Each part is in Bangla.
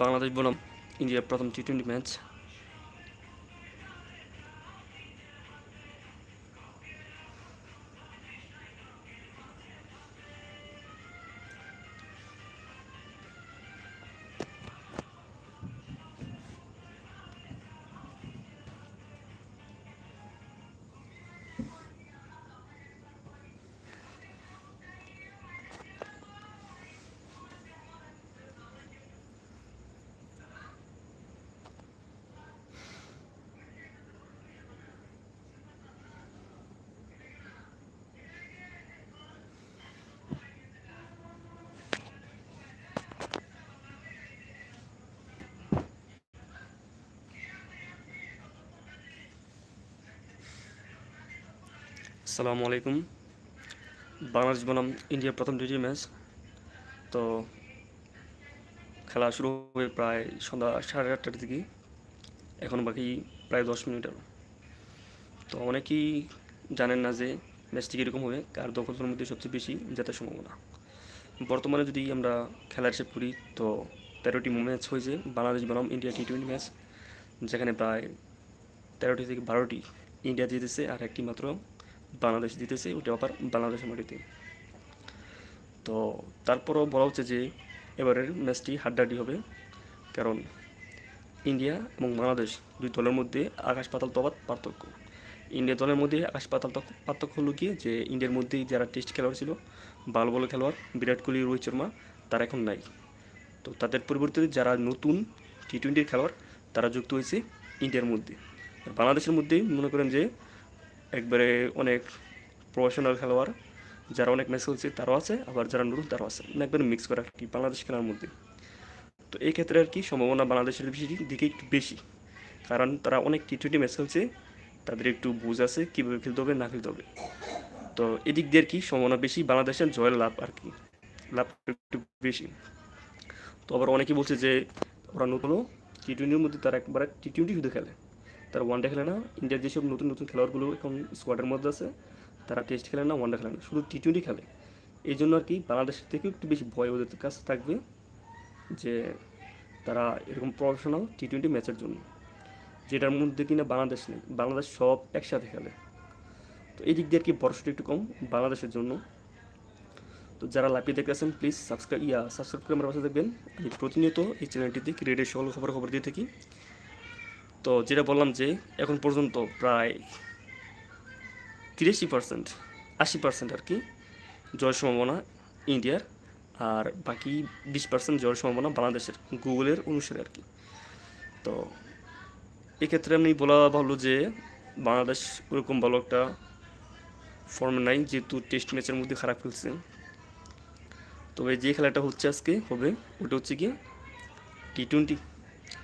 বাংলাদেশ বনাম ইন্ডিয়ার প্রথম টি টোয়েন্টি ম্যাচ আসসালামু আলাইকুম। বাংলাদেশ বনাম ইন্ডিয়ার প্রথম টি ম্যাচ। তো খেলা শুরু হবে প্রায় সন্ধ্যা সাড়ে আটটার দিকে। এখন বাকি প্রায় দশ মিনিট আরও তো অনেকেই জানেন না যে ম্যাচটি কীরকম হবে, কার দখলের মধ্যে সবচেয়ে বেশি জেতার সম্ভাবনা। বর্তমানে যদি আমরা খেলার হিসেব করি, তো তেরোটি ম্যাচ হয়েছে বাংলাদেশ বনাম ইন্ডিয়া টি টোয়েন্টি ম্যাচ, যেখানে প্রায় তেরোটি থেকে বারোটি ইন্ডিয়া জিতেছে, আর একটি মাত্র বাংলাদেশ জিতেছে ওটা আবার বাংলাদেশের মাটিতে। তো তারপরও বলা হচ্ছে যে এবারের ম্যাচটি হাড্ডাহাড্ডি হবে, কারণ ইন্ডিয়া এবং বাংলাদেশ দুই দলের মধ্যে আকাশ পাতাল তফাৎ পার্থক্য। ইন্ডিয়া দলের মধ্যে আকাশ পাতাল পার্থক্য হলো গিয়ে যে ইন্ডিয়ার মধ্যেই যারা টেস্ট খেলোয়াড় ছিল ভালো ভালো খেলোয়াড়, বিরাট কোহলি, রোহিত শর্মা, তারা এখন নাই। তো তাদের পরিবর্তে যারা নতুন টি টোয়েন্টির খেলোয়াড়, তারা যুক্ত হয়েছে ইন্ডিয়ার মধ্যে। বাংলাদেশের মধ্যে মনে করেন যে একবারে অনেক প্রফেশনাল খেলোয়াড়, যারা অনেক ম্যাচ খেলছে তারাও আছে, আবার যারা নতুন তারাও আছে। মানে একবারে মিক্স করা কি বাংলাদেশ খেলার মধ্যে। তো এই ক্ষেত্রে আর কি সম্ভাবনা বাংলাদেশের দিকে একটু বেশি। কারণ তারা অনেক টি টোয়েন্টি ম্যাচ খেলছে, তাদের একটু বুঝ আছে, কীভাবে খেলতে হবে, না খেলতে হবে। তো এদিক দিয়ে আর কি সম্ভাবনা বেশি, বাংলাদেশের জয়ের লাভ আর কি। লাভ একটু বেশি। তো আবার অনেকেই বলছে যে, ওরা নতুন টি টোয়েন্টির মধ্যে তারা একবার টি টোয়েন্টি শুধু খেলে। তারা ওয়ানডে খেলে না। ইন্ডিয়ার যেসব নতুন নতুন খেলোয়াড়গুলো এখন স্কোয়াডের মধ্যে আছে, তারা টেস্ট খেলে না ওয়ানডে খেলে না। শুধু টি টোয়েন্টি খেলে। এই জন্য আর কি বাংলাদেশের থেকে একটু বেশি ভয় ওদের কাছে থাকবে যে তারা এরকম প্রফেশনাল টি টোয়েন্টি ম্যাচের জন্য, যেটার মধ্যে কিনা বাংলাদেশ নেই। বাংলাদেশ সব একসাথে খেলে। তো এই দিক দিয়ে আর কি ভরসাটা একটু কম বাংলাদেশের জন্য। তো যারা লাইভে দেখতেছেন প্লিজ সাবস্ক্রাইব ইয়া সাবস্ক্রাইব করে আমার পাশে দেখবেন আমি প্রতিনিয়ত এই চ্যানেলটিতে ক্রিকেটের সকল খবর খবর দিয়ে থাকি। তো যেটা বললাম যে এখন পর্যন্ত প্রায় তিরাশি পার্সেন্ট, আশি পার্সেন্ট আর কি জয়ের সম্ভাবনা ইন্ডিয়ার আর বাকি বিশ পার্সেন্ট জয়ের সম্ভাবনা বাংলাদেশের, গুগলের অনুসারে আর কি। তো এক্ষেত্রে আমি বলা ভালো যে বাংলাদেশ ওরকম ভালো একটা ফর্মে নাই, যেহেতু টেস্ট ম্যাচের মধ্যে খারাপ খেলছে। তবে যে খেলাটা হচ্ছে আজকে হবে, ওটা হচ্ছে কি T twenty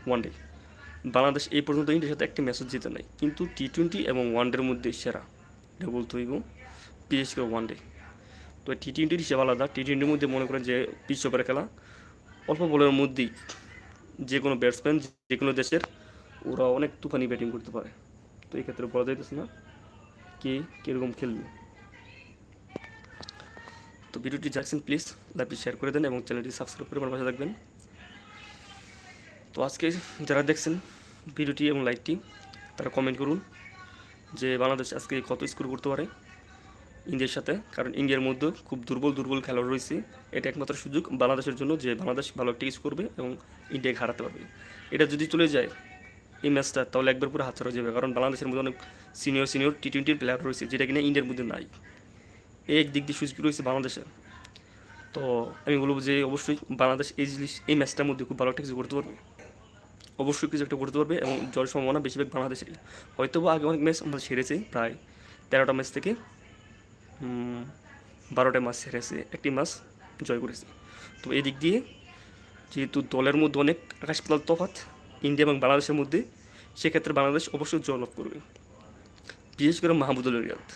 one day Bangladesh এই পর্যন্ত ইন্ডিয়ার সাথে একটি ম্যাচও জিতে নাই। কিন্তু টি টোয়েন্টি এবং ওয়ানডের মধ্যে সেরা। এটা বলতে হইব বিশেষ করে ওয়ানডে তো টি টোয়েন্টির হিসেবে আলাদা। টি টোয়েন্টির মধ্যে মনে করেন যে বিশ্ব ওভারে খেলা। অল্প বলের মধ্যেই যে কোনো ব্যাটসম্যান যে কোনো দেশের, ওরা অনেক তুফানি ব্যাটিং করতে পারে। তো এই ক্ষেত্রে বলা যাইতেছে না কে কীরকম খেলবে। তো ভিডিওটি যাচ্ছেন প্লিজ লাইভটি শেয়ার করে দেন এবং চ্যানেলটি সাবস্ক্রাইব করে আমার পাশে থাকবেন। তো আজকে যারা দেখছেন ভিডিওটি এবং লাইভটি তারা কমেন্ট করুন যে বাংলাদেশ আজকে কত স্কোর করতে পারে ইন্ডিয়ার সাথে। কারণ ইন্ডিয়ার মধ্যে খুব দুর্বল দুর্বল খেলোয়াড় রয়েছে। এটা একমাত্র সুযোগ বাংলাদেশের জন্য যে বাংলাদেশ ভালো একটা করবে এবং ইন্ডিয়াকে হারাতে পারবে। এটা যদি চলে যায় এই ম্যাচটা তাহলে একবার পুরো হাতছাড়া হয়ে যাবে। কারণ বাংলাদেশের মধ্যে অনেক সিনিয়র সিনিয়র টি টোয়েন্টির প্লেয়ার রয়েছে, যেটা কিনা ইন্ডিয়ার মধ্যে নাই। এই এক দিক দিয়ে সুযোগ রয়েছে বাংলাদেশের। তো আমি বলব যে অবশ্যই বাংলাদেশ এই জিনিস, এই ম্যাচটার মধ্যে খুব ভালো একটা কিছু করতে পারবে। অবশ্যই কিছু একটা করতে পারবে এবং জয়ের সম্ভাবনা বেশিরভাগ বাংলাদেশের হয়তো বা আগে অনেক ম্যাচ আমরা সেরেছে প্রায় তেরোটা ম্যাচ থেকে বারোটা ম্যাচ হেরেছে একটি ম্যাচ জয় করেছে। তো এই দিক দিয়ে যেহেতু দলের মধ্যে অনেক আকাশ পাতাল তফাৎ, ইন্ডিয়া এবং বাংলাদেশের মধ্যে, সেক্ষেত্রে বাংলাদেশ অবশ্যই জয় লাভ করবে। বিশেষ করে মাহমুদুল রিয়াদ।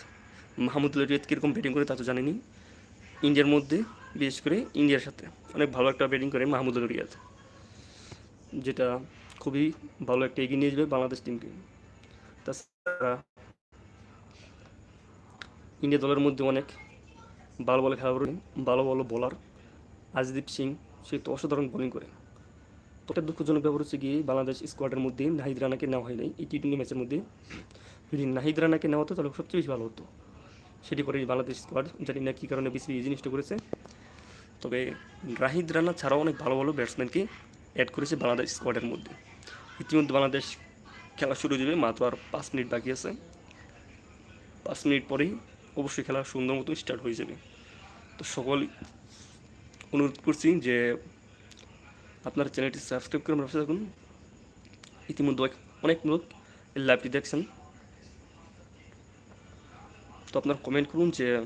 মাহমুদুল রিয়াদ কীরকম ব্যাটিং করে তা তো জানিনি ইন্ডিয়ার মধ্যে, বিশেষ করে ইন্ডিয়ার সাথে অনেক ভালো একটা ব্যাটিং করে মাহমুদুল রিয়াদ। যেটা খুবই ভালো একটা এগিয়ে নিয়ে যাবে বাংলাদেশ টিমকে তাছাড়া ইন্ডিয়া দলের মধ্যে অনেক ভালো ভালো খেলোয়াড় ভালো ভালো বোলার আজদীপ সিং, সে তো অসাধারণ বোলিং করে। তো দুঃখজনক ব্যাপার হচ্ছে গিয়ে বাংলাদেশ স্কোয়াডের মধ্যে নাহিদ রানাকে নেওয়া হয় নাই এই টি টোয়েন্টি ম্যাচের মধ্যে যদি নাহিদ রানাকে নেওয়া হতো তাহলে সবচেয়ে বেশি ভালো হতো। সেটি করে বাংলাদেশ স্কোয়াড জানি না কী কারণে বেশি এই জিনিসটা করেছে। তবে রাহিদ রানা ছাড়াও অনেক ভালো ভালো ব্যাটসম্যানকে অ্যাড করেছে বাংলাদেশ স্কোয়াডের মধ্যে। ইতিমধ্যে বাংলাদেশ খেলা শুরু হয়ে যাবে। মাত্র আর পাঁচ মিনিট বাকি আছে। পাঁচ মিনিট পরেই অবশ্যই খেলা সুন্দর মতো স্টার্ট হয়ে যাবে। তো সকল অনুরোধ করছি যে আপনার চ্যানেলটি সাবস্ক্রাইব করে ব্যবসা থাকুন। ইতিমধ্যে অনেক- লোক এই লাইভটি দেখছেন। তো আপনার কমেন্ট করুন যে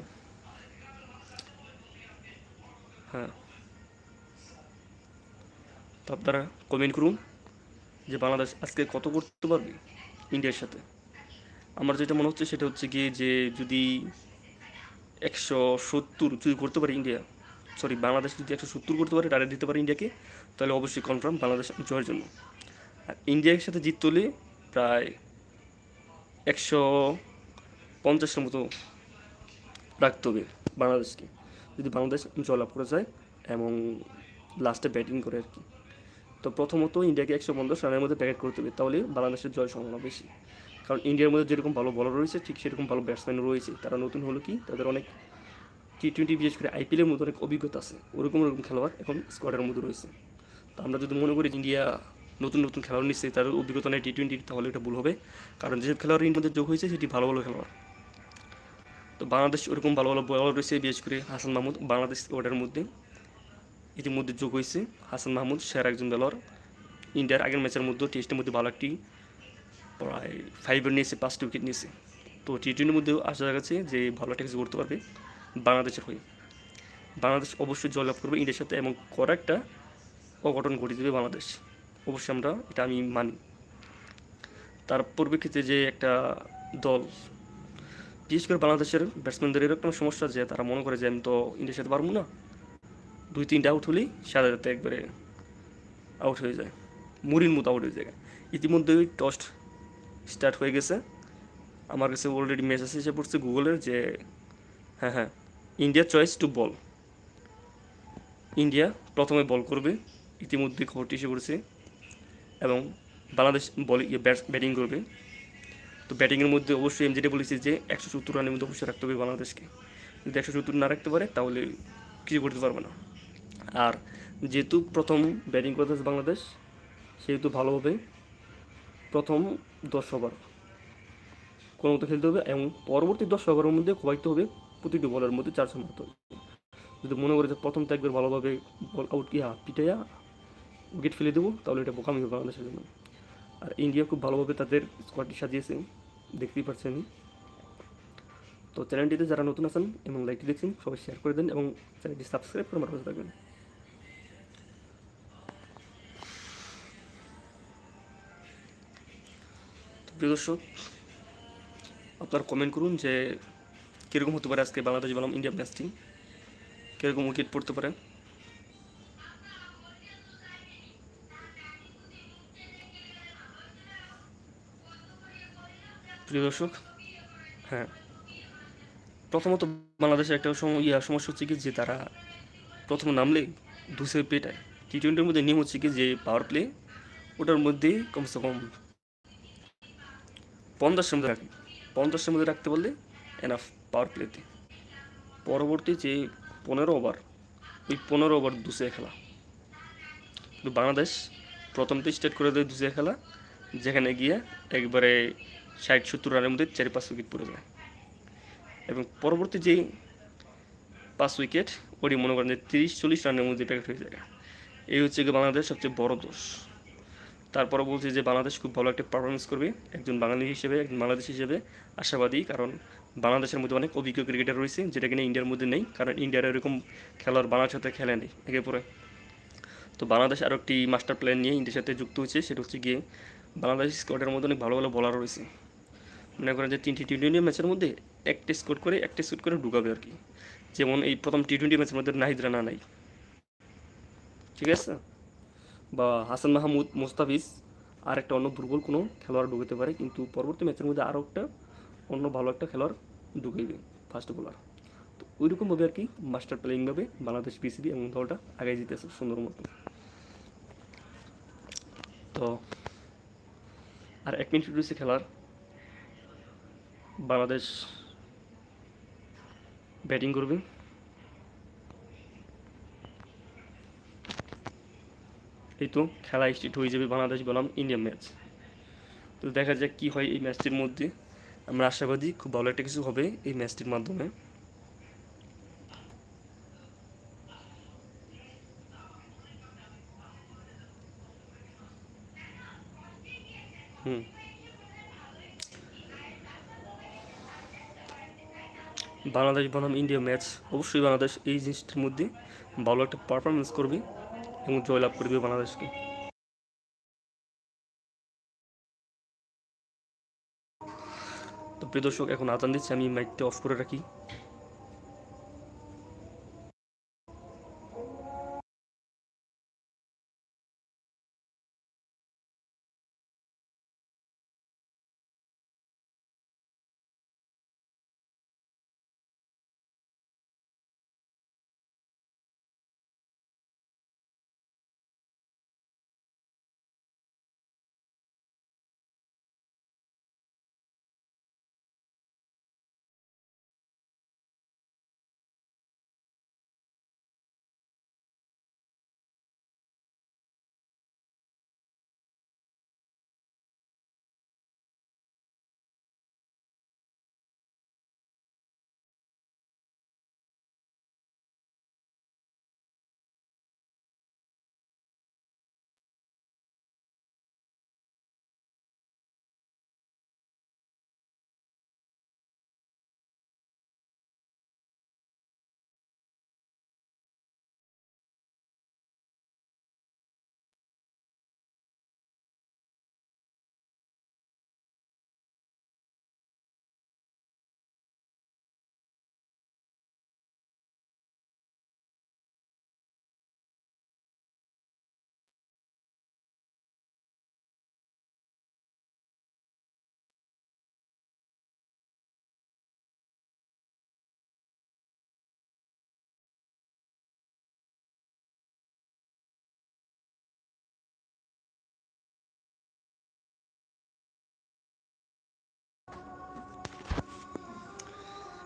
হ্যাঁ। তো আপনারা কমেন্ট করুন। যে বাংলাদেশ আজকে কত করতে পারবে ইন্ডিয়ার সাথে? আমার যেটা মনে হচ্ছে সেটা হচ্ছে গিয়ে যে যদি একশো সত্তর যদি করতে পারে ইন্ডিয়া সরি বাংলাদেশ যদি একশো সত্তর করতে পারে টার্গেট দিতে পারে ইন্ডিয়াকে, তাহলে অবশ্যই কনফার্ম বাংলাদেশ জয়ের জন্য। আর ইন্ডিয়ার সাথে জিততে হলে প্রায় একশো পঞ্চাশের মতো রাখতে হবে বাংলাদেশকে, যদি বাংলাদেশ জয়লাভ করে যায় এবং লাস্টে ব্যাটিং করে আর কি। তো প্রথমত ইন্ডিয়াকে একশো পঞ্চাশ রানের মধ্যে প্যাকেট করতে হবে তাহলে বাংলাদেশের জয় সম্ভাবনা বেশি। কারণ ইন্ডিয়ার মধ্যে যেরকম ভালো বলার রয়েছে, ঠিক সেরকম ভালো ব্যাটসম্যান রয়েছে। তারা নতুন হলো কি? তাদের অনেক টি টোয়েন্টি বিশেষ করে আইপিএলের মধ্যে অনেক অভিজ্ঞতা আছে। ওরকম ওরকম খেলোয়াড় এখন স্কোয়াডের মধ্যে রয়েছে। তো আমরা যদি মনে করি ইন্ডিয়া নতুন নতুন খেলোয়াড় নিচ্ছে তাদের অভিজ্ঞতা নেই টি টোয়েন্টি তাহলে এটা ভুল হবে। কারণ যেসব খেলোয়াড় মধ্যে যোগ হয়েছে, সেটি ভালো ভালো খেলোয়াড়। তো বাংলাদেশ ওরকম ভালো ভালো বলার রয়েছে, বিশেষ করে হাসান মাহমুদ, বাংলাদেশ স্কোয়াডের মধ্যে। ইতিমধ্যে যোগ হয়েছে হাসান মাহমুদ সেরা একজন খেলোয়াড় ইন্ডিয়ার আগের ম্যাচের মধ্যে টেস্টের মধ্যে ভালো একটি, প্রায় ফাইভের নিয়েছে পাঁচটি উইকেট নিয়েছে। তো টি টোয়েন্টির মধ্যেও আশা যাচ্ছে যে ভালো একটা কিছু করতে পারবে বাংলাদেশের হয়ে। বাংলাদেশ অবশ্যই জয়লাভ করবে ইন্ডিয়ার সাথে এবং করা একটা অঘটন ঘটিয়ে দেবে বাংলাদেশ। অবশ্যই আমরা এটা আমি মানি। তার পরিপ্রেক্ষিতে যে একটা দল, বিশেষ করে বাংলাদেশের ব্যাটসম্যানদের এরকম সমস্যা যে তারা মনে করে যে আমি তো ইন্ডিয়ার সাথে পারব না। দুই তিনটা আউট হলেই সাদা সাথে একবারে আউট হয়ে যায়। মুড়ির মতো আউট হয়ে যায়। ইতিমধ্যেই টস্ট স্টার্ট হয়ে গেছে। আমার কাছে অলরেডি মেসেজ এসে পড়ছে গুগলের যে হ্যাঁ হ্যাঁ India choice to bowl India প্রথমে বল করবে, ইতিমধ্যে খবরটি এসে পড়ছে। এবং বাংলাদেশ বল ইয়ে ব্যাটিং করবে। তো ব্যাটিংয়ের মধ্যে অবশ্যই আমি যেটা বলেছি যে একশো সত্তর রানের মধ্যে অবশ্যই রাখতে হবে বাংলাদেশকে। যদি একশো সত্তর না রাখতে পারে, তাহলে কিছু করতে পারবে না। আর যেহেতু প্রথম ব্যাটিং করতেছে বাংলাদেশ, সেহেতু ভালোভাবে প্রথম দশ ওভার কোনো মতো খেলতে হবে এবং পরবর্তী দশ ওভারের মধ্যে খোয়াইতে হবে প্রতিটি বলের মধ্যে চারশো হবে। যদি মনে করে যে প্রথমটা একবার ভালোভাবে বল আউট কি পিটাইয়া উইকেট ফেলে দেবো, তাহলে এটা বোকামি হবে বাংলাদেশের জন্য। আর ইন্ডিয়া খুব ভালোভাবে তাদের স্কোয়াডটি সাজিয়েছে, দেখতেই পাচ্ছেন তো চ্যানেলটিতে যারা নতুন আছেন এবং লাইকটি দেখছেন, সবাই শেয়ার করে দেন এবং চ্যানেলটি সাবস্ক্রাইব করে পাশে থাকবেন। প্রিয় দর্শক, আপনারা কমেন্ট করুন যে কীরকম হতে পারে আজকে বাংলাদেশ বনাম ইন্ডিয়া ম্যাচটি কীরকম উইকেট পড়তে পারে? প্রিয় দর্শক হ্যাঁ। প্রথমত বাংলাদেশের একটা ইয়া সমস্যা হচ্ছে কি যে তারা প্রথম নামলে দুসে পেটায়। টি টোয়েন্টির মধ্যে নিয়ম হচ্ছে কি যে পাওয়ার প্লে ওটার মধ্যে কমসে কম পঞ্চাশের মধ্যে রাখি। পঞ্চাশের মধ্যে রাখতে পারলে এনাফ পাওয়ার প্লেতে পরবর্তী যে পনেরো ওভার ওই পনেরো ওভার দুসে খেলা। কিন্তু বাংলাদেশ প্রথমতে স্টার্ট করে দেয় দুসে খেলা, যেখানে গিয়ে একবারে ষাট সত্তর রানের মধ্যে চারি পাঁচ উইকেট পড়ে যায়। এবং পরবর্তী যে পাঁচ উইকেট ওটি মনে করেন যে তিরিশ চল্লিশ রানের মধ্যে প্যাকেট হয়ে যায়। এই হচ্ছে গিয়ে বাংলাদেশ সবচেয়ে বড় দোষ। তারপরে বলছি যে বাংলাদেশ খুব ভালো একটা পারফরমেন্স করবে, একজন বাঙালি হিসেবে, একজন বাংলাদেশ হিসেবে, আশাবাদী, কারণ বাংলাদেশের মধ্যে অনেক অভিজ্ঞ ক্রিকেটার রয়েছে, যেটা কিনা ইন্ডিয়ার মধ্যে নেই, কারণ ইন্ডিয়ার এরকম খেলোয়াড় বাংলার সাথে খেলে নেই, একে পরে। তো বাংলাদেশ আরও একটি মাস্টার প্ল্যান নিয়ে ইন্ডিয়ার সাথে যুক্ত হয়েছে, সেটা হচ্ছে গিয়ে বাংলাদেশ স্কোয়াডের মধ্যে অনেক ভালো ভালো বলার রয়েছে। মনে করেন যে তিনটি টি টোয়েন্টি ম্যাচের মধ্যে একটা স্কোর করে, একটা স্কোর করে ঢুকাবে আর কি। যেমন এই প্রথম টি টোয়েন্টি ম্যাচের মধ্যে নাহিদ রানা নাই। ঠিক আছে? বা হাসান মাহমুদ মোস্তাফিজ আর একটা অন্য দুর্বল কোনো খেলোয়াড় ঢুকাতে পারে, কিন্তু পরবর্তী ম্যাচের মধ্যে আরও একটা অন্য ভালো একটা খেলোয়াড় ঢুকাইবে ফার্স্ট বোলার তো ওইরকমভাবে আর কি মাস্টার প্লেয়িংভাবে বাংলাদেশ পিসিবি এবং দলটা আগে জিতেছে সুন্দর মতো। তো আর এক মিনিট রয়েছে খেলার। বাংলাদেশ ব্যাটিং করবে। এই তো খেলা স্টার্ট হয়ে যাবে, বাংলাদেশ বনাম ইন্ডিয়া ম্যাচ। তো দেখা যাক কী হয় এই ম্যাচটির মধ্যে। আমরা আশাবাদী খুব ভালো একটা কিছু হবে এই ম্যাচটির মাধ্যমে। হুম। বাংলাদেশ বনাম ইন্ডিয়া ম্যাচ। অবশ্যই বাংলাদেশ এই জিনিসটির মধ্যে ভালো একটা পারফরমেন্স করবে। এবং জয়লাভ করবে বাংলাদেশকে তো প্রিয় দর্শক এখন আজান দিচ্ছি। আমি মাইকটা অফ করে রাখি।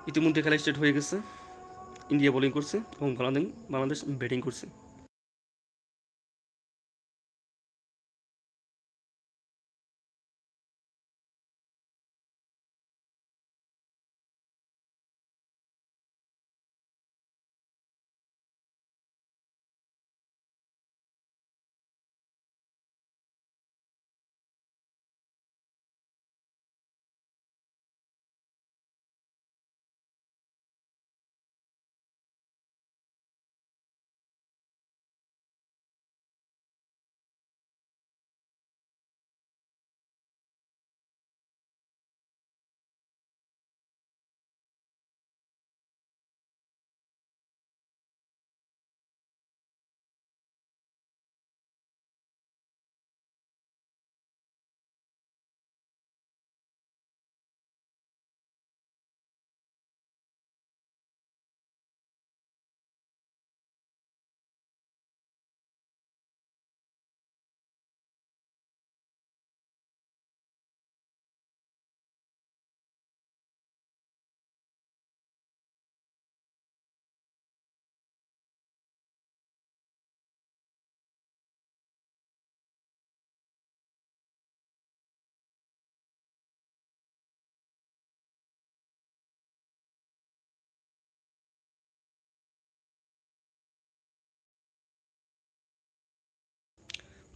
ইতিমধ্যে খেলা স্টার্ট হয়ে গেছে। ইন্ডিয়া বোলিং করছে এবং বাংলাদেশ বাংলাদেশ ব্যাটিং করছে।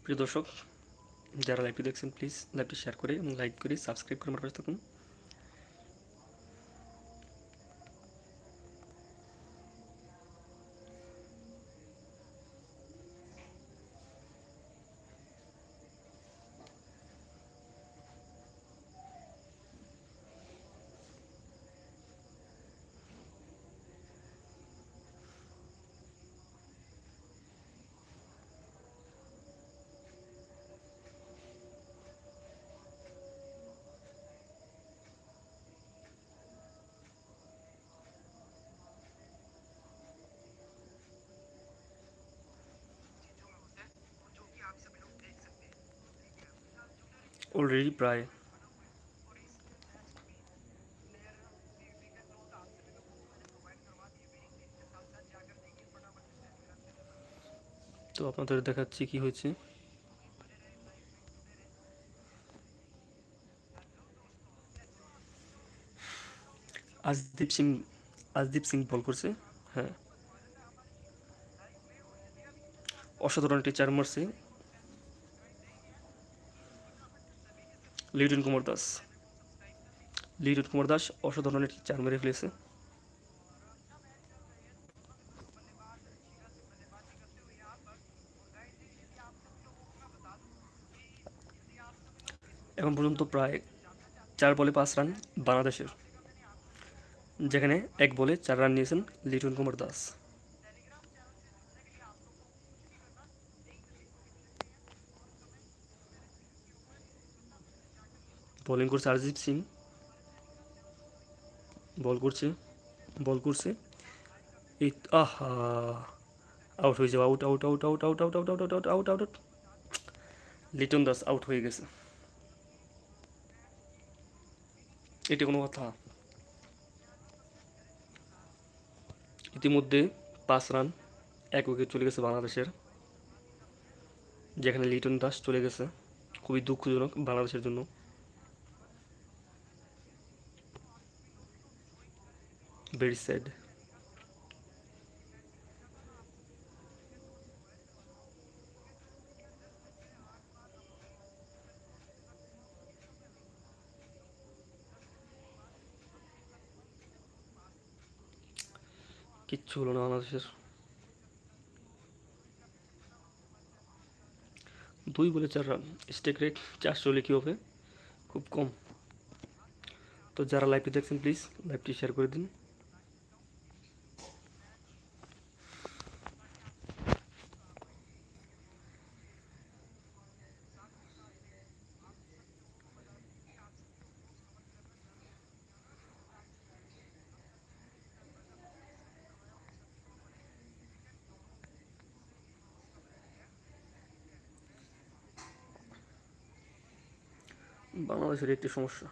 প্রিয় দর্শক, যারা লাইভটি দেখছেন প্লিজ লাইভটি শেয়ার করে এবং লাইক করে সাবস্ক্রাইব করে আমার পাশে থাকুন। অলরেডি প্রায়। তো আপনাদের দেখাচ্ছি কি হয়েছে। আজদীপ সিং আজদীপ সিং বল করছে হ্যাঁ। অসাধারণ একটি চার মারছে। লিটন কুমার দাস। লিটন কুমার দাস অসাধারণ একটি চার মেরে ফেলেছে এখন পর্যন্ত প্রায় চার বলে পাঁচ রান বাংলাদেশের। যেখানে এক বলে চার রান নিয়েছেন লিটন কুমার দাস। বোলিং করছে অরিজিৎ সিং বল করছে বল করছে এই আহা আউট হয়ে যাবে out out out out out out out out out out out out Liton Das out হয়ে গেছে এটি কোনো কথা ইতিমধ্যে পাঁচ রান এক উইকেট চলে গেছে বাংলাদেশের যেখানে লিটন দাস চলে গেছে খুবই দুঃখজনক বাংলাদেশের জন্য ভেরি স্যাড কিচ্ছু হলো না বাংলাদেশের। দুই বলে চার রান স্টেক রেট চারশো হলে কী হবে? খুব কম। তো যারা লাইভটি দেখছেন প্লিজ লাইভটি শেয়ার করে দিন। বাংলাদেশের একটি সমস্যা।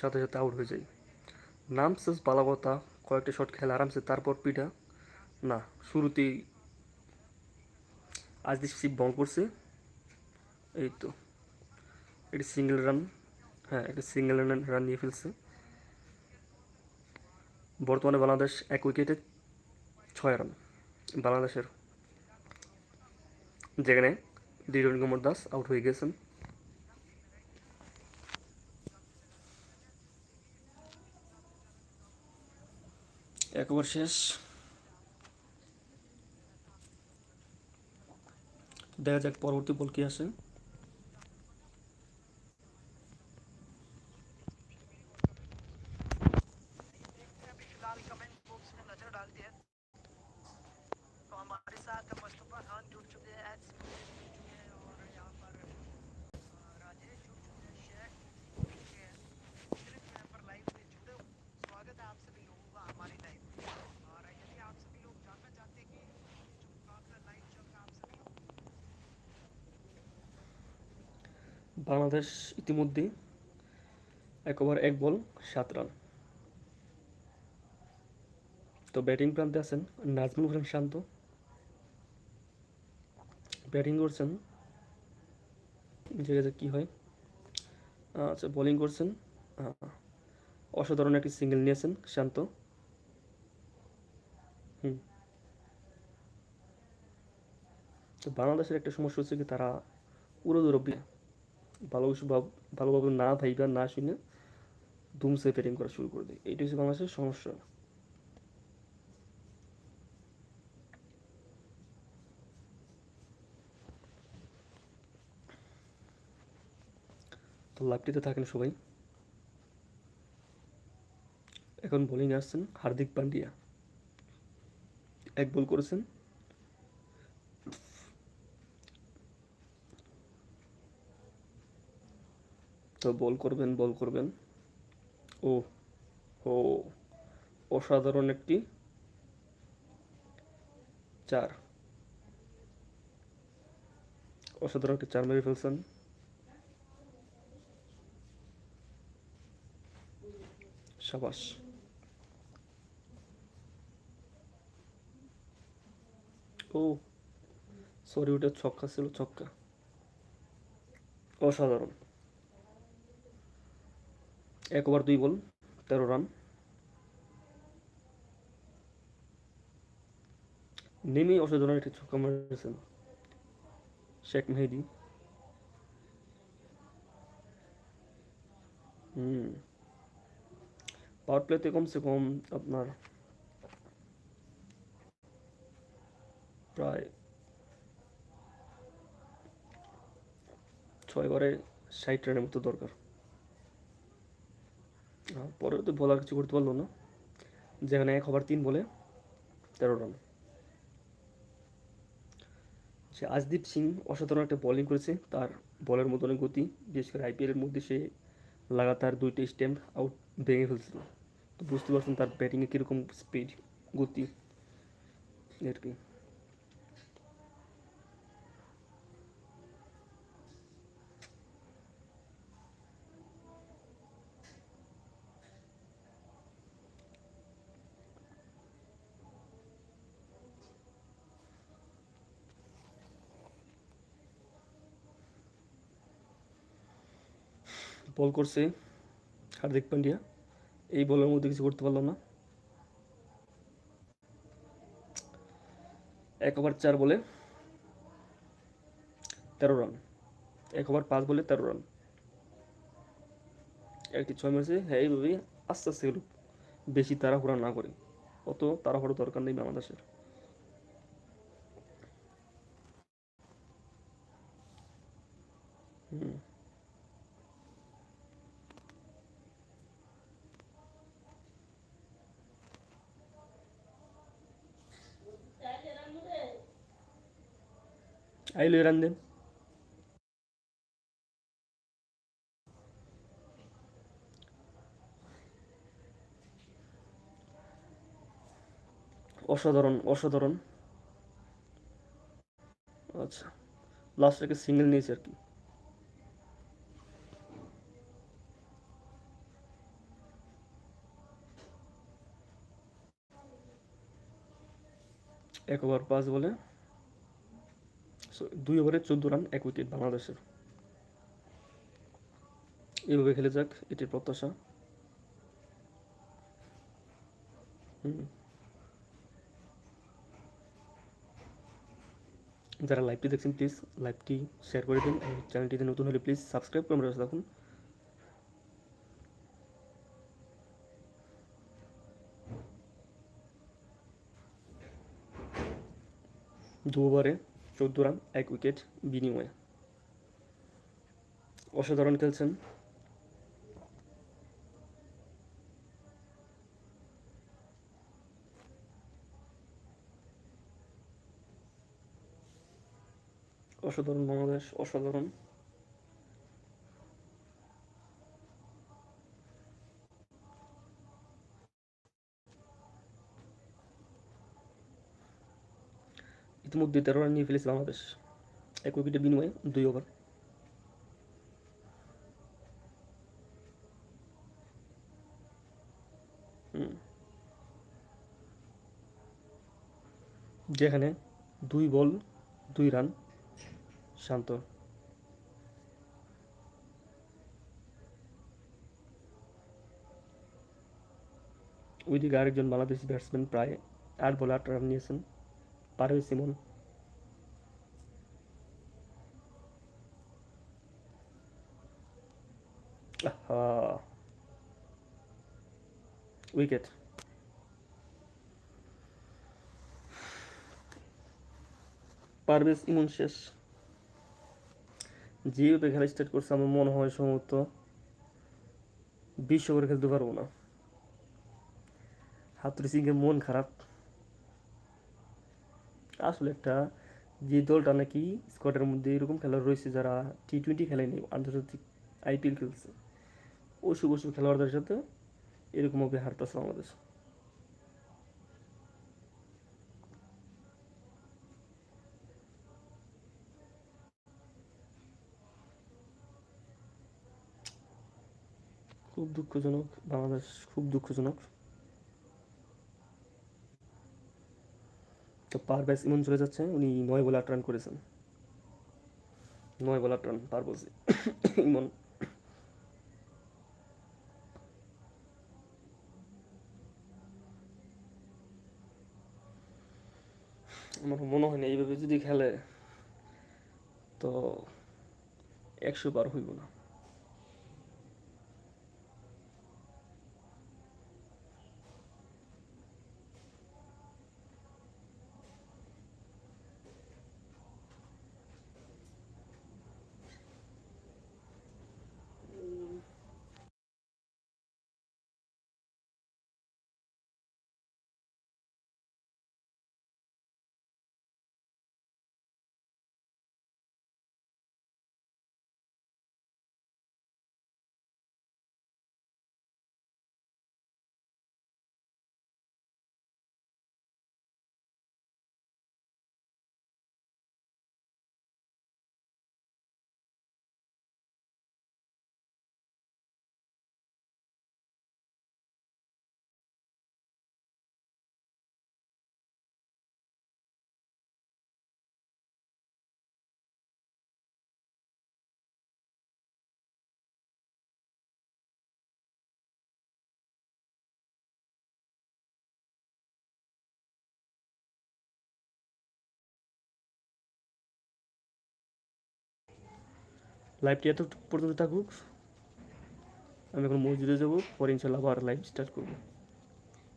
সাথে সাথে আউট হয়ে যায়। নামছে ভালো কথা কয়েকটা শট খেলে আরামসে, তারপর পিঠা না, শুরুতেই আজদীপ সিং বল করছে। এই তো। এটি সিঙ্গেল রান হ্যাঁ একটি সিঙ্গেল রান রান নিয়ে ফেলছে। বর্তমানে বাংলাদেশ এক উইকেটে ছয় রান বাংলাদেশের যেখানে লিটন কুমার দাস আউট হয়ে গেছেন এক ওভার শেষ দেখা যাক, পরবর্তী বল কি আসে বাংলাদেশ ইতিমধ্যে এক ওভার এক বল, সাত রান। তো ব্যাটিং প্রান্তে আছেন নাজমুল হোসেন শান্ত। ব্যাটিং করছেন যে কি হয়। আচ্ছা বোলিং করছেন অসাধারণ একটি সিঙ্গেল নিয়েছেন শান্ত। হুম। তো বাংলাদেশের একটা সমস্যা হচ্ছে কি, তারা পুরো দৌড়বে ভালো ভাব- ভালোভাবে না ভাইবা না শুনে দুমসে ব্যাটিং করা শুরু করে দেয়। এইটা হচ্ছে বাংলাদেশের সমস্যা। তো লাইভটিতে থাকেন সবাই। এখন বোলিং আসছেন হার্দিক পান্ডিয়া। এক বল করেছেন। তো বল করবেন বল করবেন। ও ও অসাধারণ একটি চার। অসাধারণ একটি চার মেরে ফেলছেন। সাবাস। ও, সরি, ওটা ছক্কা ছিল, ছক্কা। অসাধারণ। এক ওভার দুই বল তেরো রান। নেমেই অসাধারণ একটি ছক্কা মেরেছেন শেখ মেহেদি। হুম। পাওয়ার প্লেতে কমসে কম আপনার প্রায় ছয় ওভারে ষাট রানের মতো দরকার। পরে তো বলার কিছু করতে পারল না। যেখানে এক ওভার তিন বলে তেরো রান সে আজদীপ সিং অসাধারণ একটা বোলিং করেছে। তার বলের মতো অনেক গতি, বিশেষ করে আইপিএলের মধ্যে সে লাগাতার দুইটা স্ট্যাম্প আউট ভেঙে ফেলছিল। তো বুঝতে পারছেন তার ব্যাটিংয়ে কীরকম স্পিড গতি আর কি। বল করছে। হার্দিক পান্ডিয়া, এই বলের মধ্যে কিছু করতে পারল না। এক ওভার চার বলে তেরো রান এক ওভার পাঁচ বলে তেরো রান একটি ছয় মেরেছে। হ্যাঁ এইভাবে আস্তে আস্তে গেল বেশি তাড়াহুড়া না করে। অত তাড়াহুড়ো দরকার নেই বাংলাদেশের। হুম। আইলো রান দেন অসাধারণ অসাধারণ আচ্ছা লাস্ট একটা সিঙ্গেল নিয়েছে আর কি এক ওভার পাঁচ বলে। দুই ওভারে চোদ্দ রান, এক উইকেট বাংলাদেশের। এইভাবে খেলে যাক, এটির প্রত্যাশা। যারা লাইভটি দেখছেন প্লিজ লাইভটি শেয়ার করে দিন এবং চ্যানেলটিতে নতুন হলে প্লিজ সাবস্ক্রাইব করে আমরা দেখুন দু ওভারে চোদ্দ রান এক উইকেট বিনিময়ে। অসাধারণ খেলছেন। অসাধারণ বাংলাদেশ অসাধারণ। ইতিমধ্যে তেরো রান নিয়ে ফেলেছে বাংলাদেশ এক উইকেটের বিনিময়ে দুই ওভার যেখানে দুই বল দুই রান শান্ত ওইদিকে আরেকজন বাংলাদেশি ব্যাটসম্যান প্রায় আট বলে আট রান নিয়েছেন পারভেজ সিমন। উইকেট। পারভেজ ইমন শেষ। যেভাবে খেলা স্টার্ট করছে, আমার মনে হয় সম্ভবত বিশ ওভার খেলতে পারব না। হাতুরি সিংয়ের মন খারাপ। আসলে একটা যে দলটা নাকি স্কোয়াডের মধ্যে এরকম খেলোয়াড় রয়েছে যারা টি টোয়েন্টি খেলেনি আন্তর্জাতিক আইপিএল খেলছে অসুখ অসুখ খেলোয়াড়দের সাথে এরকমভাবে হারতেছে বাংলাদেশ। খুব দুঃখজনক, বাংলাদেশ খুব দুঃখজনক। তো পারভেজ ইমন চলে যাচ্ছে, উনি নয় বলে রান করেছেন। নয় বলে আট রান পারভেজ ইমন। আমার মনে হয় না এইভাবে যদি খেলে, তো একশো বার হইব না। লাইভটি এত পর্যন্ত থাকুক আমি এখন মসজিদে যাব, পরে ইনশাল্লাহ আবার লাইভ স্টার্ট করব।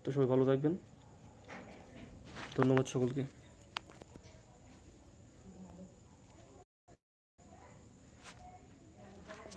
তো সবাই ভালো থাকবেন। ধন্যবাদ সকলকে।